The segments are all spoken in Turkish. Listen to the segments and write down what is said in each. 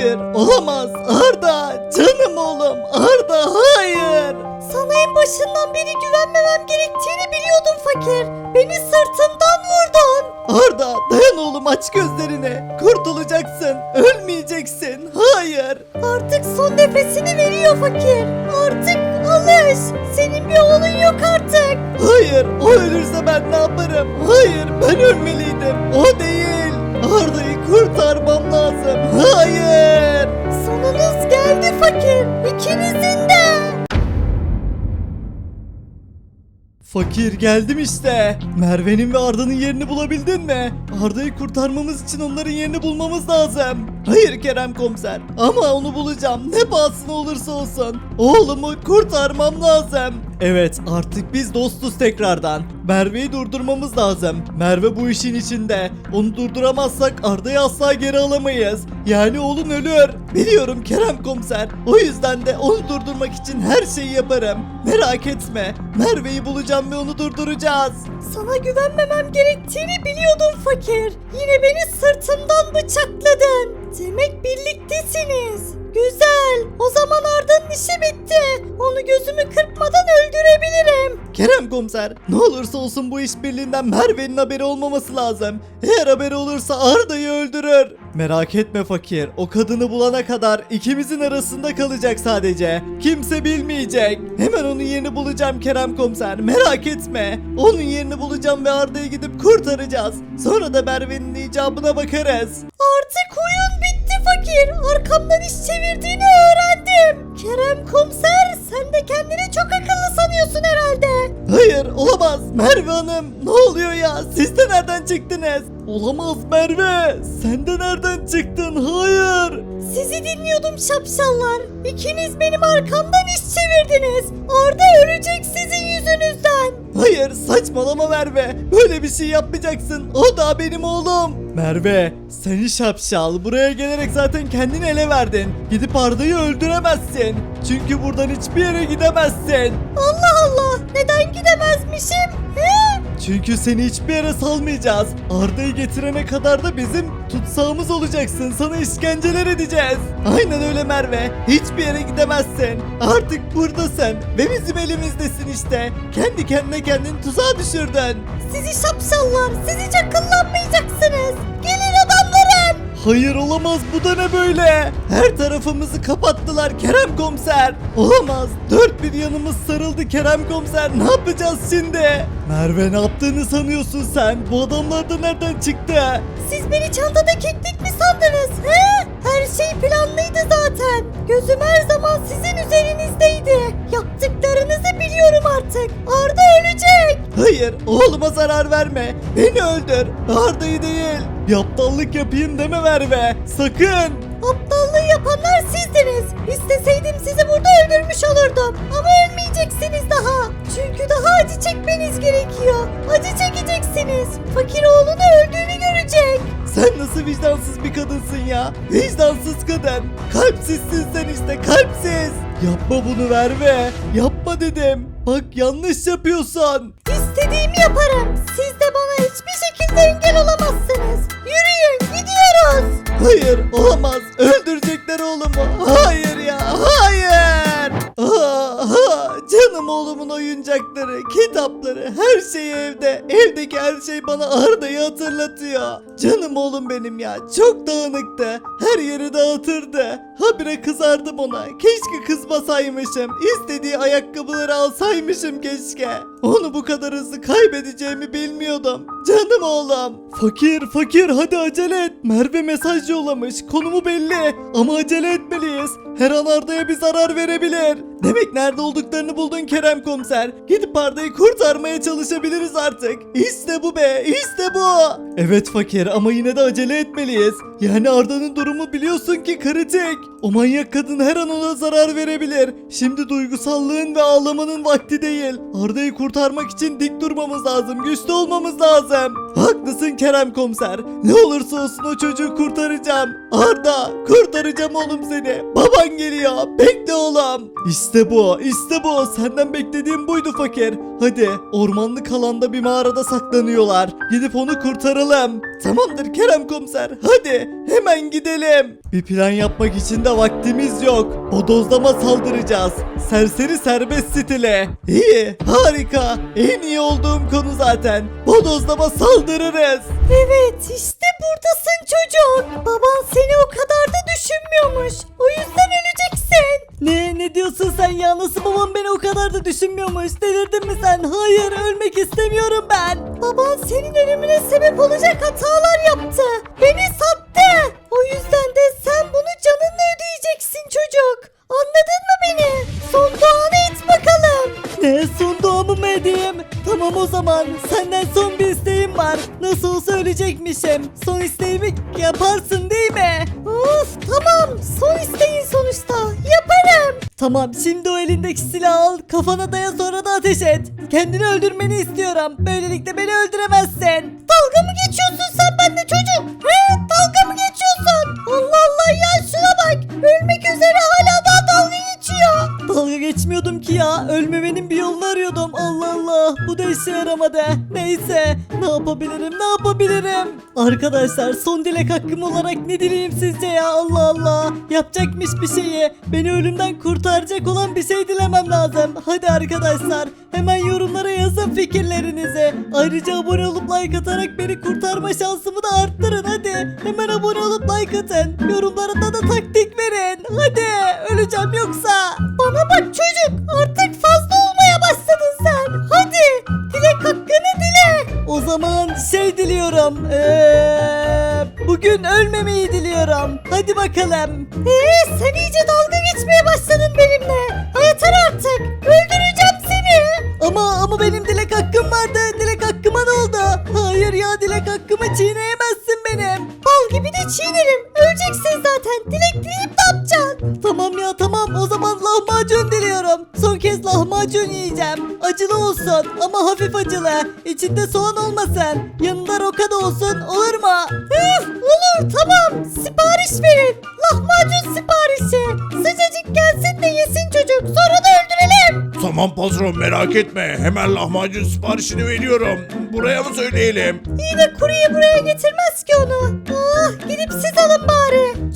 Hayır olamaz Arda canım oğlum Arda hayır. Sana en başından beri güvenmemem gerektiğini biliyordum fakir. Beni sırtımdan vurdun. Arda dayan oğlum aç gözlerini. Kurtulacaksın ölmeyeceksin hayır. Artık son nefesini veriyor fakir. Artık alış. Senin bir oğlun yok artık. Hayır o ölürse ben ne yaparım? Hayır ben ölmeliydim o değil. Arda'yı kurtarmam lazım hayır. Sonunuz geldi fakir. İkinizin de. Fakir geldim işte. Merve'nin ve Arda'nın yerini bulabildin mi? Arda'yı kurtarmamız için onların yerini bulmamız lazım. Hayır Kerem komiser ama onu bulacağım ne pahasına olursa olsun. Oğlumu kurtarmam lazım. Evet artık biz dostuz tekrardan. Merve'yi durdurmamız lazım. Merve bu işin içinde. Onu durduramazsak Arda'yı asla geri alamayız. Yani oğlun ölür. Biliyorum Kerem komiser. O yüzden de onu durdurmak için her şeyi yaparım. Merak etme. Merve'yi bulacağım ve onu durduracağız. Sana güvenmemem gerektiğini biliyordum fakir. Yine beni sırtımdan bıçakladın. Demek birliktesiniz. Güzel. O zaman Arda'nın işi bitti. Onu gözümü kırpmadan öldürebilirim. Kerem komiser ne olursa olsun bu işbirliğinden Merve'nin haberi olmaması lazım. Eğer haberi olursa Arda'yı öldürür. Merak etme fakir o kadını bulana kadar ikimizin arasında kalacak sadece. Kimse bilmeyecek. Hemen onun yerini bulacağım Kerem komiser merak etme. Onun yerini bulacağım ve Arda'yı gidip kurtaracağız. Sonra da Merve'nin icabına bakarız. Artık oyun bitti fakir. Arkamdan iş çevirdiğini öğrendim. Kerem komiser sen de kendini çok akıllı sanıyorsun herhalde. Hayır olamaz Merve Hanım ne oluyor ya siz de nereden çıktınız? Olamaz Merve sen de nereden çıktın hayır. Sizi dinliyordum şapşallar. İkiniz benim arkamdan iş çevirdiniz. Arda ölecek sizin yüzünüzden. Hayır saçmalama Merve böyle bir şey yapmayacaksın o da benim oğlum. Merve seni şapşal buraya gelerek zaten kendini ele verdin. Gidip Arda'yı öldüremezsin. Çünkü buradan hiçbir yere gidemezsin. Allah Allah neden gidemezmişim? Çünkü seni hiçbir yere salmayacağız. Arda'yı getirene kadar da bizim tutsağımız olacaksın. Sana işkenceler edeceğiz. Aynen öyle Merve. Hiçbir yere gidemezsin. Artık buradasın ve bizim elimizdesin işte. Kendi kendine kendini tuzağa düşürdün. Sizi şapşallar siz hiç akıllanmayacaksınız. Gelin. Hayır olamaz bu da ne böyle? Her tarafımızı kapattılar Kerem komiser. Olamaz. Dört bir yanımız sarıldı Kerem komiser. Ne yapacağız şimdi? Merve ne yaptığını sanıyorsun sen? Bu adamlar da nereden çıktı? Siz beni çantada keklik mi sandınız? He? Her şey planlıydı zaten. Gözüm her zaman sizin üzerinizdeydi. Yaptıklarınızı biliyorum artık. Arda ölecek. Hayır oğluma zarar verme. Beni öldür. Arda'yı değil. Bir aptallık yapayım deme Merve. Sakın. Aptallığı yapanlar sizdiniz. İsteseydim sizi burada öldürmüş olurdum. Ama ölmeyeceksiniz daha. Çünkü daha acı çekmeniz gerekiyor. Acı çekeceksiniz. Fakir oğlunu öldüğünü görecek. Sen nasıl vicdansız bir kadınsın ya? Vicdansız kadın. Kalpsizsin sen işte kalpsiz. Yapma bunu Merve. Yapma dedim. Bak yanlış yapıyorsun. İstediğimi yaparım. Siz de bana hiçbir şekilde engel olamazsınız. Yürüyün gidiyoruz. Hayır olamaz. Öldürecekler oğlumu. Hayır ya hayır. Aa, aa, canım oğlumun oyuncakları, kitapları, her şey evde. Evdeki her şey bana Arda'yı hatırlatıyor. Canım oğlum benim ya. Çok dağınıktı. Her yeri dağıtırdı. Habire kızardım ona. Keşke kızmasaymışım. İstediği ayakkabıları alsaymışım keşke. Onu bu kadar hızlı kaybedeceğimi bilmiyordum. Canım oğlum. Fakir fakir hadi acele et. Merve mesaj yollamış. Konumu belli. Ama acele etmeliyiz. Her an Arda'ya bir zarar verebilir. Demek nerede olduklarını buldun Kerem komiser. Gidip Arda'yı kurtarmaya çalışabiliriz artık. İşte bu be işte bu. Evet fakir ama yine de acele etmeliyiz. Yani Arda'nın durumu biliyorsun ki kritik. O manyak kadın her an ona zarar verebilir. Şimdi duygusallığın ve ağlamanın vakti değil. Arda'yı kurtarmak için dik durmamız lazım. Güçlü olmamız lazım. Haklısın Kerem komiser. Ne olursa olsun o çocuğu kurtaracağım. Arda kurtaracağım oğlum seni. baban geliyor. Bekle oğlum. İşte bu işte bu senden beklediğim buydu fakir. Hadi ormanlık alanda bir mağarada saklanıyorlar. Gidip onu kurtaralım. Tamamdır Kerem komiser hadi hemen gidelim. Bir plan yapmak için de vaktimiz yok. Bodozlama saldıracağız. Serseri serbest stile. İyi harika en iyi olduğum konu zaten. Bodozlama saldırırız. Evet işte buradasın çocuk. Baban seni o kadar da düşünmüyormuş. O yüzden öleceksin. Ne ne diyorsun sen ya nasıl babam beni o kadar da düşünmüyormuş delirdin mi sen? Hayır ölmek istemiyorum ben. Baban senin ölümüne sebep olacak hatalar yaptı. Beni sattı. O yüzden de sen bunu canınla ödeyeceksin çocuk. Anladın mı beni? Son duanı et bakalım. Ne son duamı mı edeyim? Tamam o zaman senden son bir isteğim var. Nasıl olsa ölecekmişim. Son isteğimi yaparsın Tamam şimdi o elindeki silahı al kafana daya sonra da ateş et. Kendini öldürmeni istiyorum. Böylelikle beni öldüremezsin. Dalga mı geçiyorsun sen benimle çocuk? He dalga mı geçiyorsun? Allah Allah ya şuna bak. Ölmek üzere hala daha dalga geçiyor. Dalga geçmiyordum ki ya. Ölmemenin bir yolunu arıyordum. Allah Allah. Bu da işe yaramadı. Neyse. Ne yapabilirim? Ne yapabilirim? Arkadaşlar son dilek hakkım olarak ne dileyim sizce ya? Allah Allah. Yapacakmış bir şeyi. Beni ölümden kurtaracak olan bir şey dilemem lazım. Hadi arkadaşlar. Hemen yorumlara yazın fikirlerinizi. Ayrıca abone olup like atarak beni kurtarma şansımı da arttırın hadi. Hemen abone olup like atın. Yorumlarında da taktik verin. Hadi öleceğim yoksa. Bana bak çocuk artık fazla olmaya başladın sen. Hadi dilek hakkını dile. O zaman şey diliyorum. Eee, bugün ölmemeyi diliyorum. Hadi bakalım. Eee sen iyice dalga geçmeye başladın benimle. Yeter artık. Öldüreceğim seni. Ama ama benim dilek hakkım vardı. Dilek hakkıma ne oldu? Hayır ya dilek hakkımı çiğneyemezsin benim. Bal gibi de çiğnerim. Öleceksin zaten. Dilek dileyip ne yapacaksın? Tamam ya tamam. O zaman lahmacun diliyorum. Kez lahmacun yiyeceğim. Acılı olsun ama hafif acılı. İçinde soğan olmasın. Yanında roka da olsun. Olur mu? Üf, olur tamam. Sipariş verin. Lahmacun siparişi. Sıcacık gelsin de yesin çocuk. Sonra da öldürelim. Tamam patron merak etme. Hemen lahmacun siparişini veriyorum. Buraya mı söyleyelim? İyi de kurye buraya getirmez ki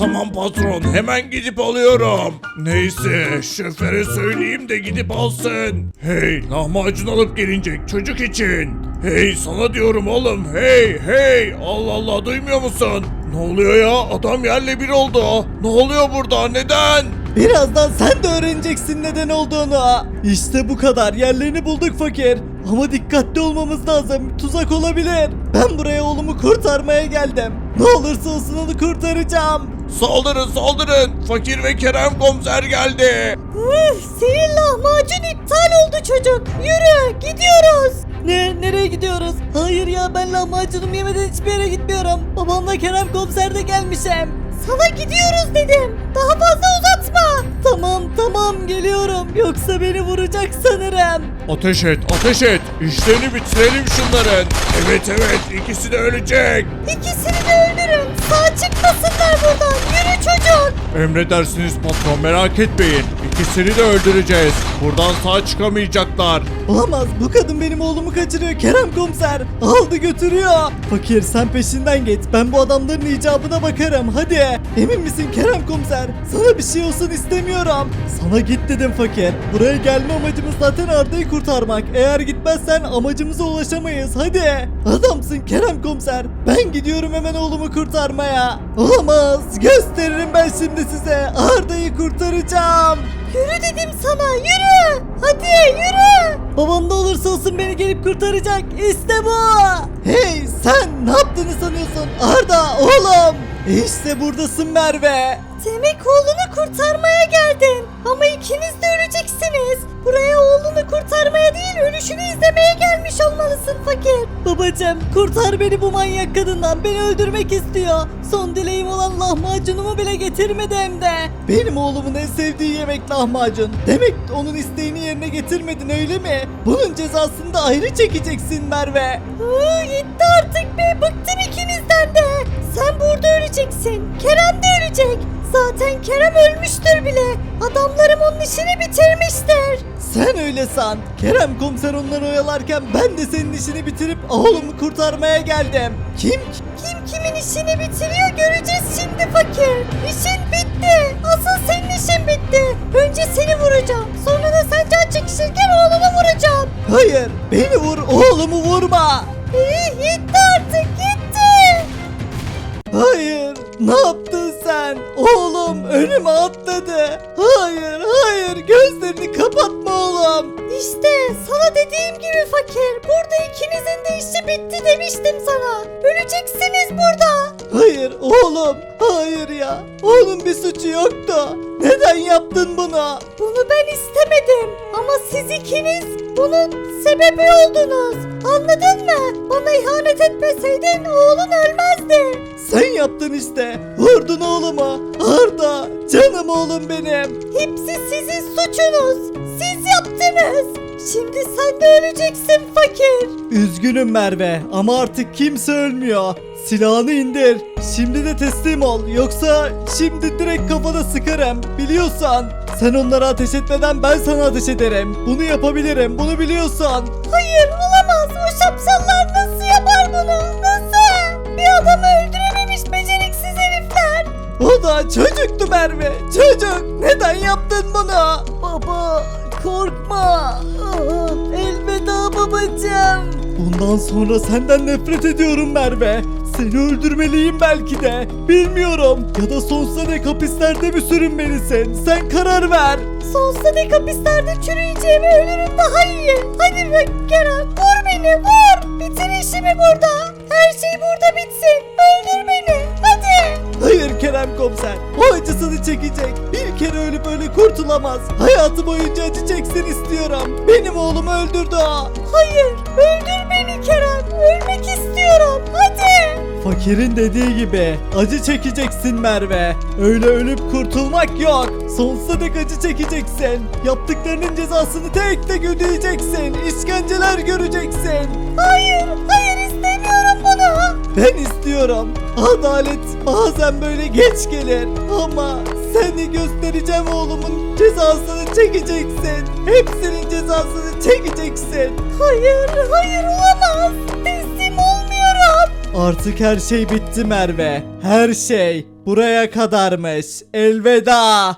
Tamam patron hemen gidip alıyorum. Neyse şoföre söyleyeyim de gidip alsın. Hey lahmacun alıp gelecek çocuk için. Hey sana diyorum oğlum hey hey Allah Allah duymuyor musun? Ne oluyor ya adam yerle bir oldu. Ne oluyor burada neden? Birazdan sen de öğreneceksin neden olduğunu. İşte bu kadar yerlerini bulduk fakir. Ama dikkatli olmamız lazım. Tuzak olabilir. Ben buraya oğlumu kurtarmaya geldim. Ne olursa olsun onu kurtaracağım. Saldırın saldırın fakir ve Kerem komiser geldi. Üf, senin lahmacun iptal oldu çocuk. Yürü gidiyoruz. Ne nereye gidiyoruz? Hayır ya ben lahmacunumu yemeden hiçbir yere gitmiyorum. Babamla Kerem komiser de gelmişim. Sana gidiyoruz dedim. Daha fazla uzatma. Tamam tamam geliyorum. Yoksa beni vuracak sanırım. Ateş et, ateş et. İşlerini bitirelim şunların. Evet evet, ikisi de ölecek. İkisini de öldürün. Sağ çıkmasınlar buradan. Yürü çocuk. Emredersiniz patron, merak etmeyin. İkisini de öldüreceğiz. Buradan sağ çıkamayacaklar. Olamaz bu kadın benim oğlumu kaçırıyor Kerem komiser. Aldı götürüyor. Fakir sen peşinden git. Ben bu adamların icabına bakarım hadi. Emin misin Kerem komiser? Sana bir şey olsun istemiyorum. Sana git dedim fakir. Buraya gelme amacımız zaten Arda'yı kurtarmak. Eğer gitmezsen amacımıza ulaşamayız hadi. Adamsın Kerem komiser. Ben gidiyorum hemen oğlumu kurtarmaya. Olamaz. Gösteririm ben şimdi size. Arda'yı kurtaracağım. Yürü dedim sana yürü. Hadi yürü. Babam da olursa olsun beni gelip kurtaracak. İşte bu. Hey sen ne yaptığını sanıyorsun Arda oğlum? İşte buradasın Merve. Demek oğlunu kurtarmaya geldin. Ama ikiniz de öleceksiniz. Buraya oğlunu kurtarmaya değil ölüşünü izlemeye gelmiş olmalısın fakir. Babacım kurtar beni bu manyak kadından. Beni öldürmek istiyor. Son dileğim olan lahmacunumu bile getirmedi hem de. Benim oğlumun en sevdiği yemek lahmacun. Demek onun isteğini yerine getirmedin öyle mi? Bunun cezasını da ayrı çekeceksin Merve. Iı, yetti artık be. Bıktım ikinizden de. Sen burada öleceksin. Kerem de ölecek. Zaten Kerem ölmüştür bile. Adamlarım onun işini bitirmiştir. Sen öyle san. Kerem komiser onları oyalarken ben de senin işini bitirip oğlumu kurtarmaya geldim. Kim? Kim kimin işini bitiriyor göreceğiz şimdi fakir. İşin bitti. Asıl senin işin bitti. Önce seni vuracağım. Sonra da sen can çekişirken oğlunu vuracağım. Hayır, beni vur, oğlumu vurma. İyi yetti artık yetti. Hayır, ne yaptın sen? Oğlum önüme atladı. Dediğim gibi fakir. Burada ikinizin de işi bitti demiştim sana. Öleceksiniz burada. Hayır oğlum, hayır ya. Oğlum bir suçu yoktu. Neden yaptın bunu? Bunu ben istemedim. Ama siz ikiniz bunun sebebi oldunuz. Anladın mı? Bana ihanet etmeseydin oğlun ölmezdi. Sen yaptın işte. Vurdun oğlumu. Arda, canım oğlum benim. Hepsi sizin suçunuz. Siz yaptınız. Şimdi sen de öleceksin fakir. Üzgünüm Merve ama artık kimse ölmüyor. Silahını indir. Şimdi de teslim ol. Yoksa şimdi direkt kafana sıkarım. Biliyorsan. Sen onlara ateş etmeden ben sana ateş ederim. Bunu yapabilirim. Bunu biliyorsan. Hayır olamaz. O şapşallar nasıl yapar bunu? Nasıl? Bir adamı öldürememiş beceriksiz herifler. O da çocuktu Merve. Çocuk. Neden yaptın bunu? Baba korkma. Elveda babacığım. Bundan sonra senden nefret ediyorum Merve. Seni öldürmeliyim belki de. Bilmiyorum. Ya da sonsuza dek hapislerde mi sürünmelisin? Sen karar ver. Sonsuza dek hapislerde çürüyeceğime ölürüm daha iyi. Hadi be Kerem vur beni vur. Bitir işimi burada. Her şey burada bitsin. Öldür beni. Hayır Kerem komiser. O acısını çekecek. Bir kere ölüp öyle kurtulamaz. Hayatı boyunca acı çeksin istiyorum. Benim oğlumu öldürdü o. Hayır öldür beni Kerem. Ölmek istiyorum. Hadi. Fakirin dediği gibi acı çekeceksin Merve. Öyle ölüp kurtulmak yok. Sonsuza dek acı çekeceksin. Yaptıklarının cezasını tek tek ödeyeceksin. İşkenceler göreceksin. Ben istiyorum. Adalet bazen böyle geç gelir. Ama seni göstereceğim oğlumun cezasını çekeceksin. Hepsinin cezasını çekeceksin. Hayır. Hayır olamaz. Teslim olmuyorum. Artık her şey bitti Merve. Her şey buraya kadarmış. Elveda.